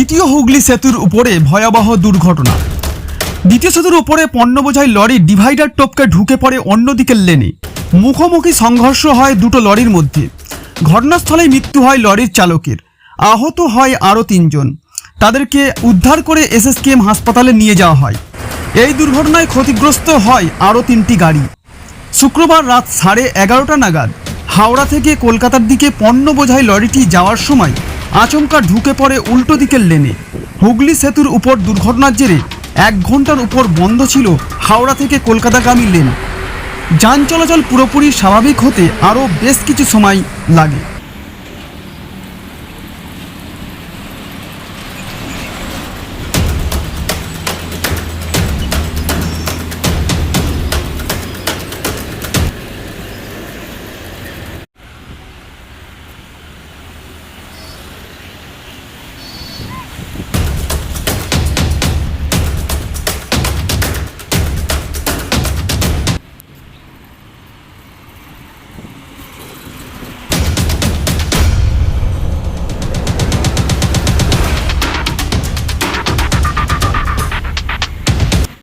দ্বিতীয় হুগলি সেতুর উপরে ভয়াবহ দুর্ঘটনা। দ্বিতীয় সেতুর উপরে পণ্য বোঝাই লরি ডিভাইডার টপকে ঢুকে পড়ে অন্যদিকের লেনে। মুখোমুখি সংঘর্ষ হয় দুটো লরির মধ্যে। ঘটনাস্থলেই মৃত্যু হয় লরির চালকের। আহত হয় আরও তিনজন। তাদেরকে উদ্ধার করে এসএসকেএম হাসপাতালে নিয়ে যাওয়া হয়। এই দুর্ঘটনায় ক্ষতিগ্রস্ত হয় আরও তিনটি গাড়ি। শুক্রবার রাত সাড়ে এগারোটা নাগাদ হাওড়া থেকে কলকাতার দিকে পণ্য বোঝাই লরিটি যাওয়ার সময় আচমকা ঢুকে পড়ে উল্টো দিকের লেনে। হুগলি সেতুর উপর দুর্ঘটনার জেরে এক ঘণ্টার উপর বন্ধ ছিল হাওড়া থেকে কলকাতাগামী লেন। যান চলাচল পুরোপুরি স্বাভাবিক হতে আরও বেশ কিছু সময় লাগে।